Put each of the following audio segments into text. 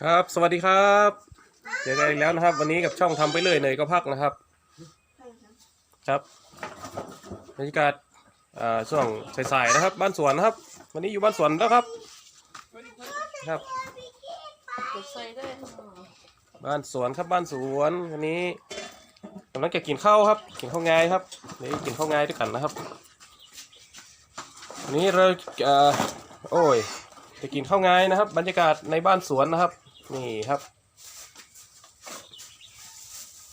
ครับ สวัสดีครับ เจอกันอีกแล้วนะครับ วันนี้กับช่องทำไปเลยเนยก็พักนะครับ ครับบรรยากาศอ่าช่วงสายๆนะครับ บ้านสวนนะครับ วันนี้อยู่บ้านสวนแล้วครับ ครับ บ้านสวนครับบ้านสวนวันนี้กำลังจะกินข้าวครับ กินข้าวงายครับนี่กินข้าวงายด้วยกันนะครับ วันนี้เราโอ้ย จะกินข้าวไงนะครับ บรรยากาศในบ้านสวนนะครับ นี่ครับ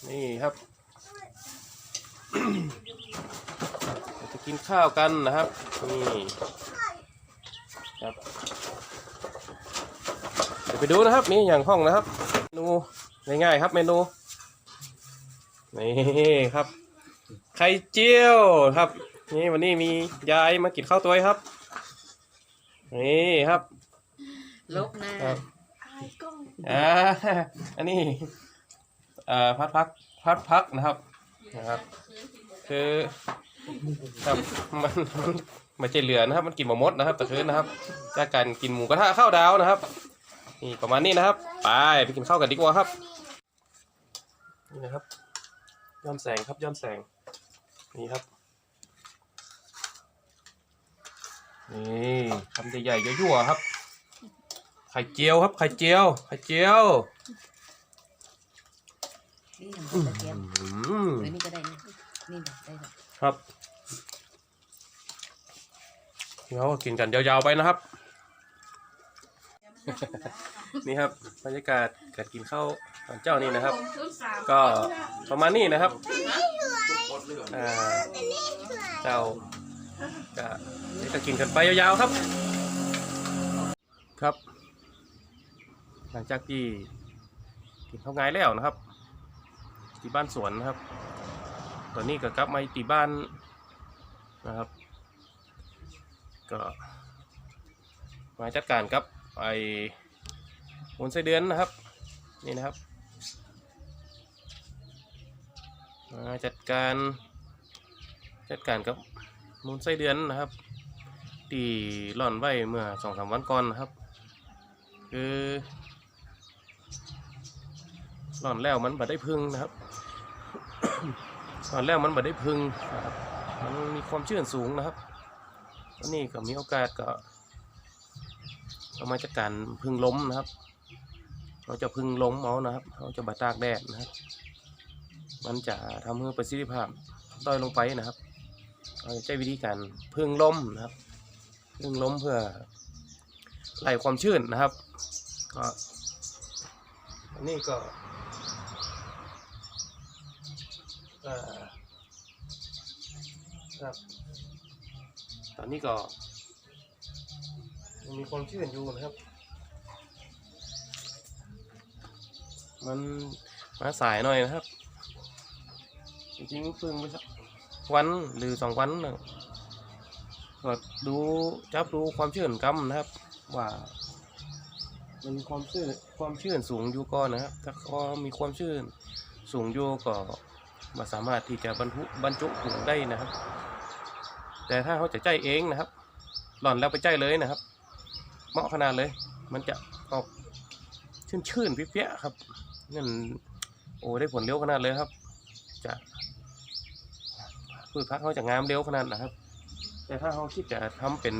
นี่ครับจะกินข้าวกันนะครับนี่ครับเดี๋ยวไปดูนะครับ นี่อย่างห้องนะครับเมนูง่ายๆครับ เมนูนี่ครับไข่เจียวครับ นี่วันนี้มียายมากินข้าวตัวครับ นี่ครับลบหน้าครับอ่าอันนี้เอ่อพัดพักพัดพักนะครับนะครับ คือครับมันมันไม่ใช่เหลือนะครับ มันกินหมดมดนะครับแต่คืนนะครับจากการกินหมูกระทะข้าวดาวนะครับนี่ประมาณนี้นะครับ ไปไปกินข้าวกันดีกว่าครับนี่นะครับย้อนแสงครับย้อนแสงนี่ครับ นี่คำใหญ่ๆยั่วๆครับ ไข่เจียวครับ ไข่เจียว ไข่เจียวนี่น้ำตะเกียบอืมหรือนี่ก็ได้นะนี่ได้ได้ได้ครับเดี๋ยวกินกันยาวๆไปนะครับ นี่ครับบรรยากาศการกินข้าวตอนเจ้านี่นะครับ ก็ประมาณนี้นะครับอ่าเจ้าก็ จะกินกันไปยาวๆครับ ครับ หลังจากที่กินข้าวงายแล้วนะครับ ที่บ้านสวนนะครับ ตอนนี้ก็กลับมาที่บ้านนะครับ ก็มาจัดการกับไอ้มูลไส้เดือนนะครับนี่นะครับมาจัดการจัดการกับมูลไส้เดือนนะครับ ที่หล่อนไว้เมื่อสองสามวันก่อนนะครับ คือหล่อนแล้วมันบ่ได้พึ่งนะครับตอนแรกมันบ่ได้พึ่งนะครับ มันมีความชื้นสูงนะครับวันนี้ก็มีโอกาสก็เอามาจากการพึ่งล้มนะครับ เราจะพึ่งล้มเอานะครับ เราจะบาตากแดดนะครับ มันจะทำให้ประสิทธิภาพด้อยลงไปนะครับ เราจะใช้วิธีการพึ่งล้มนะครับ พึ่งล้มเพื่อไล่ความชื้นนะครับ ก็อันนี้ก็ครับ ตอนนี้ก็ยังมีความชื้นอยู่นะครับ มันมาสายหน่อยนะครับ จริงๆเพิ่งไปสักวันหรือสองวันนะ ก็ดูจับดูความชื้นกำนะครับ ว่า มันความชื้นความชื้นสูงอยู่ก่อนนะครับ ถ้าก็มีความชื้นสูงอยู่ก็มาสามารถที่จะบรรทุบรรจุถุงได้นะครับ แต่ถ้าเขาจะใจเองนะครับ หล่อนแล้วไปใจเลยนะครับ เหมาะขนาดเลย มันจะออกชื่นชื่นๆเปี้ยครับนั่นโอ้ได้ผลเร็วขนาดเลยครับจะพืชพักเขาจะงามเร็วขนาดนะครับ แต่ถ้าเขาคิดจะทำเป็น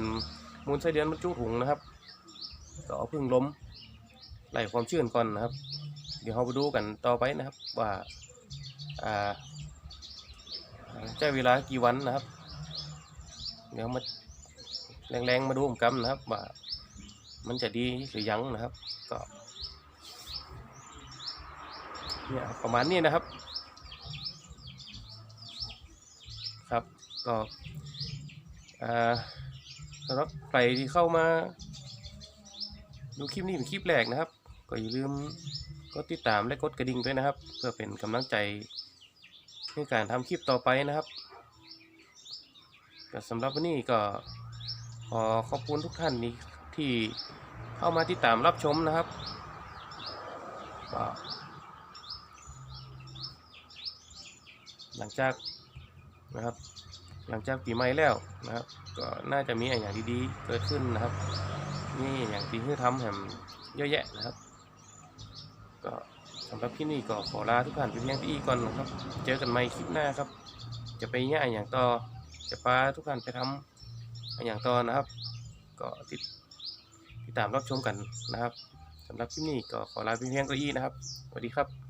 มูลไส้เดือนบรรจุถุงนะครับก็เอาพึ่งล้มไล่ความชื้นก่อนนะครับ เดี๋ยวเราไปดูกันต่อไปนะครับว่าอ่าใช้เวลากี่วันนะครับ เดี๋ยวมาแรงๆมาดูผมกันนะครับว่ามันจะดีหรือยังนะครับ ก็เนี่ยประมาณนี้นะครับ ครับก็ สำหรับใครที่เข้ามา ดูคลิปนี้เป็นคลิปแรกนะครับ ก็อย่าลืมกดติดตามและกดกระดิ่งด้วยนะครับ เพื่อเป็นกำลังใจในการทำคลิปต่อไปนะครับก็สำหรับวันนี้ก็ขอขอบคุณทุกท่านนี้ที่เข้ามาติดตามรับชมนะครับหลังจากนะครับ หลังจากปีใหม่แล้วนะครับ ก็น่าจะมีอะไรอย่างดีๆเกิดขึ้นนะครับนี่อย่างที่ที่ทำแหมเยอะแยะนะครับ ก็สำหรับคลิปนี้ก็ขอลาทุกท่านไปเพียงเท่านี้ก่อนนะครับ เจอกันใหม่คลิปหน้าครับ จะไปย่าอย่างต่อจะพาทุกท่านไปทำอย่างต่อนะครับ ก็ติดติดตามรับชมกันนะครับสำหรับคลิปนี้ก็ขอลาไปเพียงเท่านี้นะครับสวัสดีครับ